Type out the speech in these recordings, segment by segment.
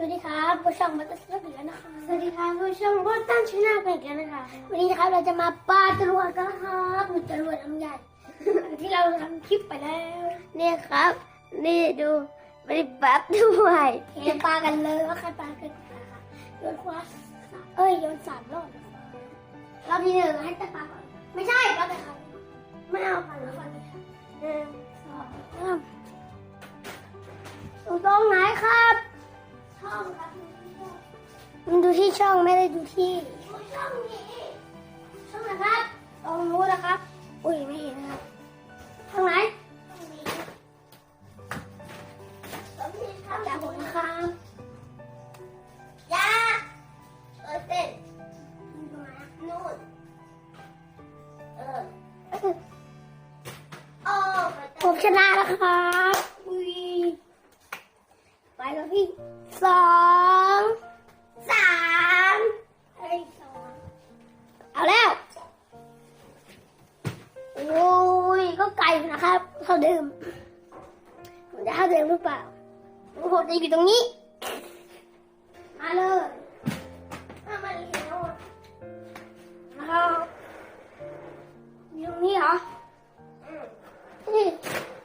วัสดีครับผู้ชมมาตั้งแต่แล้วนะคะสวัสดีครับผู้ชมก็ตั้งชื่อหน้าไปกันนะคะวันนี้นะครับเราจะมาปาจรวดกันนะครับหรือจรวดอันใหญ่ที่เราทำคลิปไปแล้วนี่ครับ นี่ดูไม่ได้แป๊บด้วยเห็นปากันเลยว่าใครปากันนะคะโยนควาเอ้ยโยนสามรอบรอบที่หนึ่งให้ตะปาก่อนไม่ใช่ปาแต่ครับไม่เอาก่อนแล้วก่อนเลยครับหนึ่งส มันดูที่ช่องไม่ได้ดูที่ช่องนี้ช่องไหนครับตรงนู้นนะครับ อุ้ยไม่เห็นครับช่องไหนช่องนี้ตรงนี้ครับจาผมนะครับยาเออเต้นนู่นเออผมชนะแล้วครับ ไปแล้วพี่สองสามเฮ้ยสองเอาแล้ว โอ้ยก็ไกลนะครับเท่าเดิมผมจะเท่าเดิมหรือเปล่าผมจะอยู่ตรงนี้ มาเลยมามาเร็วนะครับอยู่ตรงนี้เหรออืม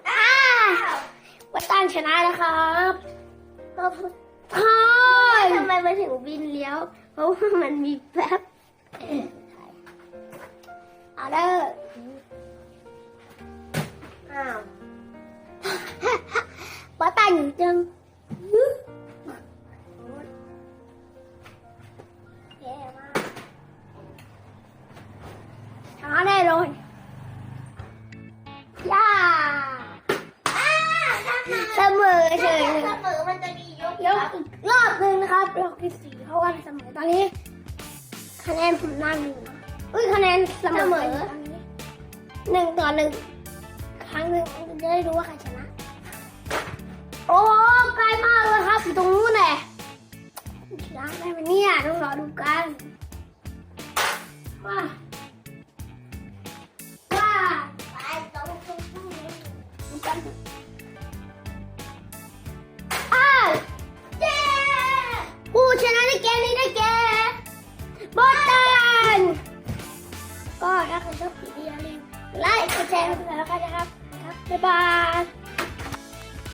อ้าวัดตันชนะนะครับ ก็พูดใช่ทำไมมาถึงบินเลี้ยว เพราะว่ามันมีแป๊บเอาเลยอ้าววัดตันอยู่จังแย่มากชนะแน่เลยย่ เสมอเฉยเสมอมันจะมียกยกอีกรอบหนึ่งนะครับรอบที่สี่เพราะว่าเสมอตอนนี้ คะแนนผมนำอยู่นะอุ้ยคะแนนเสมอตอนนี้หนึ่งต่อหนึ่งครั้งหนึ่งจะได้รู้ว่าใครชนะ โอ้ไกลมากเลยครับอยู่ตรงนู้นแหละชนะได้ไหมเนี่ยต้องรอดูกันว่าว่าไปตรงตรงตรง บอสตันก็ถ้าใครชอบคลิปนี้อย่าลืมไลค์กดแชร์กดติดตามแล้วกันนะครับครับบ๊ายบาย